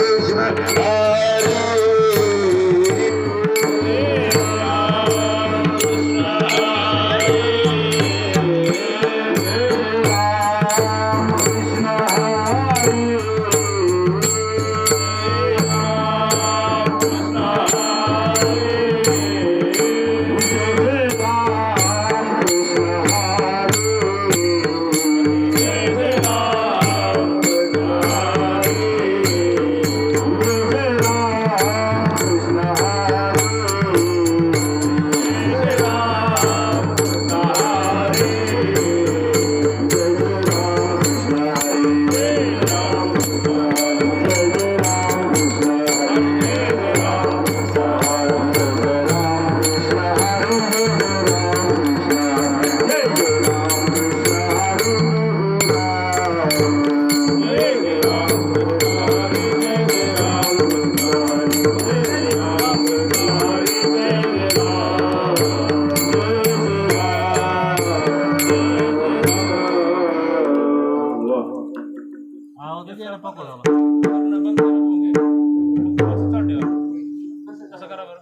Krishna होतं त्याला पक्व झाला कसं करा बरं.